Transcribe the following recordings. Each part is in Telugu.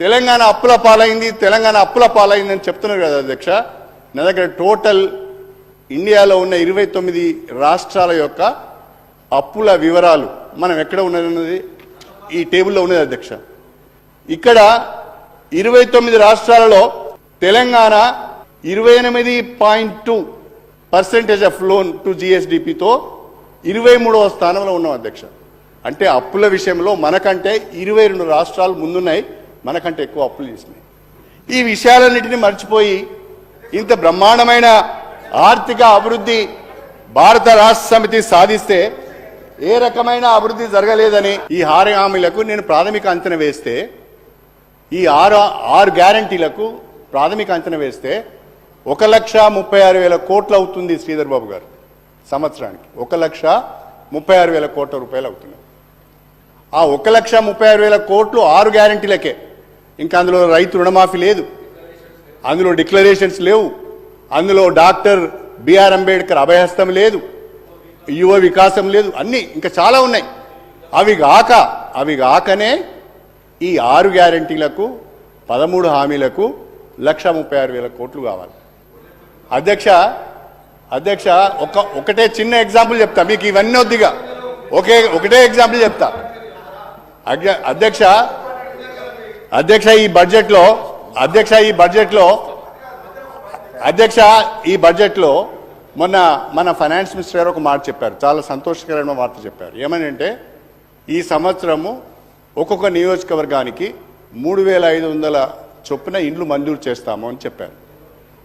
తెలంగాణ అప్పుల పాలైంది తెలంగాణ అప్పుల పాలైంది అని చెప్తున్నారు కదా అధ్యక్ష. నా దగ్గర టోటల్ ఇండియాలో ఉన్న ఇరవై తొమ్మిది రాష్ట్రాల యొక్క అప్పుల వివరాలు మనం ఎక్కడ ఉన్నది ఈ టేబుల్లో ఉన్నది అధ్యక్ష. ఇక్కడ ఇరవై తొమ్మిది రాష్ట్రాలలో తెలంగాణ ఇరవై ఎనిమిది point two percentage of loan to జిఎస్డిపితో ఇరవై మూడవ స్థానంలో ఉన్నాం అధ్యక్ష. అంటే అప్పుల విషయంలో మనకంటే ఇరవై రెండు రాష్ట్రాలు ముందున్నాయి. మనకంటే ఎక్కువ అప్పులు చేసినాయి. ఈ విషయాలన్నింటినీ మర్చిపోయి ఇంత బ్రహ్మాండమైన ఆర్థిక అభివృద్ధి భారత రాష్ట్ర సమితి సాధిస్తే ఏ రకమైన అభివృద్ధి జరగలేదని ఈ హార హామీలకు నేను ప్రాథమిక అంచనా వేస్తే ఈ ఆరు ఆరు గ్యారంటీలకు ప్రాథమిక అంచనా వేస్తే ఒక లక్ష ముప్పై ఆరు వేల కోట్లు అవుతుంది శ్రీధర్ బాబు గారు సంవత్సరానికి. ఒక లక్ష ముప్పై ఆరు వేల కోట్ల రూపాయలు అవుతుంది ఆ ఒక లక్ష ముప్పై ఆరు వేల కోట్లు ఆరు గ్యారంటీలకే ఇంకా అందులో రైతు రుణమాఫీ లేదు. అందులో డిక్లరేషన్స్ లేవు. అందులో డాక్టర్ బిఆర్ అంబేద్కర్ అభయహస్తం లేదు. యువ వికాసం లేదు. అన్నీ ఇంకా చాలా ఉన్నాయి. అవి కాక అవి కాకనే ఈ ఆరు గ్యారంటీలకు పదమూడు హామీలకు లక్ష ముప్పై ఆరు వేల కోట్లు కావాలి. అధ్యక్ష అధ్యక్ష ఒక ఒకటే చిన్న ఎగ్జాంపుల్ చెప్తా. మీకు ఇవన్నీ వద్దిగా. ఒకే ఒకటే ఎగ్జాంపుల్ చెప్తా. అధ్య- అధ్యక్ష అధ్యక్ష ఈ బడ్జెట్లో అధ్యక్ష ఈ బడ్జెట్లో అధ్యక్ష ఈ బడ్జెట్లో మొన్న మన ఫైనాన్స్ మినిస్టర్ గారు ఒక మాట చెప్పారు. చాలా సంతోషకరమైన వార్త చెప్పారు. ఏమని అంటే ఈ సంవత్సరము ఒక్కొక్క నియోజకవర్గానికి మూడు వేల ఐదు వందల చొప్పున ఇండ్లు మంజూరు చేస్తాము అని చెప్పారు.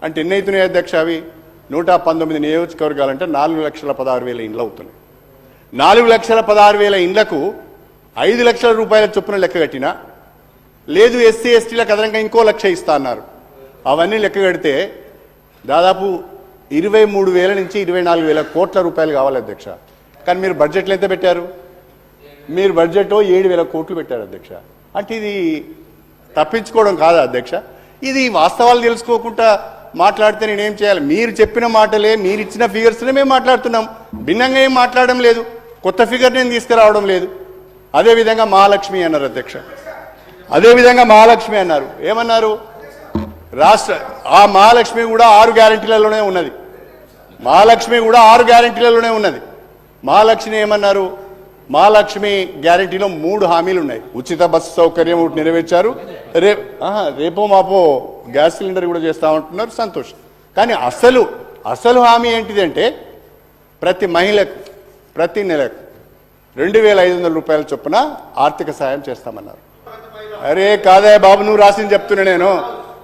అంటే ఎన్నైతున్నాయి అధ్యక్ష అవి? నూట పంతొమ్మిది నియోజకవర్గాలంటే నాలుగు లక్షల పదహారు వేల ఇండ్లు అవుతున్నాయి. నాలుగు లక్షల పదహారు వేల ఇండ్లకు ఐదు లక్షల రూపాయల చొప్పున లెక్క కట్టినా లేదు ఎస్సీ ఎస్టీలకు అదనంగా ఇంకో లక్ష ఇస్తా అన్నారు. అవన్నీ లెక్క కడితే దాదాపు ఇరవై మూడు వేల నుంచి ఇరవై నాలుగు వేల కోట్ల రూపాయలు కావాలి అధ్యక్ష. కానీ మీరు బడ్జెట్లో ఎంత పెట్టారు? మీరు బడ్జెట్ ఏడు వేల కోట్లు పెట్టారు అధ్యక్ష. అంటే ఇది తప్పించుకోవడం కాదా అధ్యక్ష? ఇది వాస్తవాలు తెలుసుకోకుండా మాట్లాడితే నేనేం చేయాలి? మీరు చెప్పిన మాటలే మీరు ఇచ్చిన ఫిగర్స్నే మేము మాట్లాడుతున్నాం. భిన్నంగా ఏం మాట్లాడడం లేదు. కొత్త ఫిగర్ నేను తీసుకురావడం లేదు. అదేవిధంగా మహాలక్ష్మి అన్నారు అధ్యక్ష. అదేవిధంగా మహాలక్ష్మి అన్నారు. ఏమన్నారు? రాష్ట్ర ఆ మహాలక్ష్మి కూడా ఆరు గ్యారంటీలలోనే ఉన్నది. మహాలక్ష్మి కూడా ఆరు గ్యారంటీలలోనే ఉన్నది. మహాలక్ష్మి ఏమన్నారు? మహాలక్ష్మి గ్యారంటీలో మూడు హామీలు ఉన్నాయి. ఉచిత బస్సు సౌకర్యం ఒకటి నెరవేర్చారు. రే రేపో మాపో గ్యాస్ సిలిండర్ కూడా చేస్తామంటున్నారు సంతోషం. కానీ అసలు అసలు హామీ ఏంటిదంటే ప్రతి మహిళకు ప్రతి నెలకు రెండు వేల ఐదు వందల రూపాయల చొప్పున ఆర్థిక సాయం చేస్తామన్నారు. అరే కాదే బాబు నువ్వు రాసింది చెప్తున్నా నేను.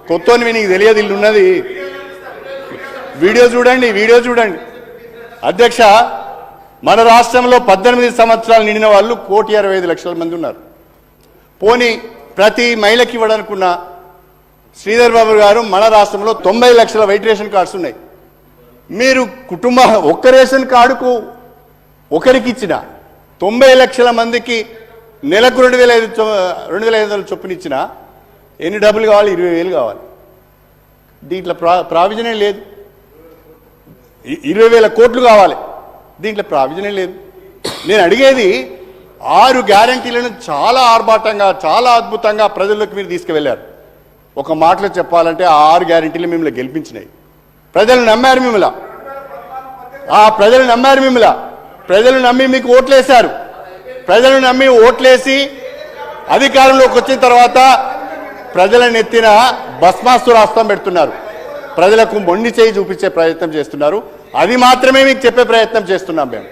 కొత్తవి నీకు తెలియదు ఇల్లు ఉన్నది. వీడియో చూడండి వీడియో చూడండి. అధ్యక్ష మన రాష్ట్రంలో పద్దెనిమిది సంవత్సరాలు నిండిన వాళ్ళు కోటి అరవై ఐదు లక్షల మంది ఉన్నారు. పోనీ ప్రతి మహిళకి ఇవ్వడానుకున్న శ్రీధర్ బాబు గారు మన రాష్ట్రంలో తొంభై లక్షల వైట్ రేషన్ కార్డ్స్ ఉన్నాయి. మీరు కుటుంబ ఒక్క రేషన్ కార్డుకు ఒకరికి ఇచ్చిన తొంభై లక్షల మందికి నెలకు రెండు వేల ఐదు చొ- రెండు వేల ఐదు వందల చొప్పున ఇచ్చిన ఎన్ని డబ్బులు కావాలి? ఇరవై వేలు కావాలి. దీంట్లో ప్రా ప్రావిజనే లేదు. ఇరవై వేల కోట్లు కావాలి. దీంట్లో ప్రావిజనే లేదు. నేను అడిగేది ఆరు గ్యారంటీలను చాలా ఆర్భాటంగా చాలా అద్భుతంగా ప్రజల్లోకి మీరు తీసుకువెళ్ళారు. ఒక మాటలో చెప్పాలంటే ఆ ఆరు గ్యారంటీలు మిమ్మల్ని గెలిపించినాయి. ప్రజలు నమ్మారు మిమ్మల్ని. ఆ ప్రజలు నమ్మారు మిమ్మల్ని. ప్రజలు నమ్మి మీకు ఓట్లేశారు. ప్రజలు నమ్మి ఓట్లేసి అధికారంలోకి వచ్చిన తర్వాత ప్రజలను ఎత్తిన భస్మాసు పెడుతున్నారు. ప్రజలకు మొండి చేయి చూపించే ప్రయత్నం చేస్తున్నారు. అది మాత్రమే మీకు చెప్పే ప్రయత్నం చేస్తున్నాం మేము.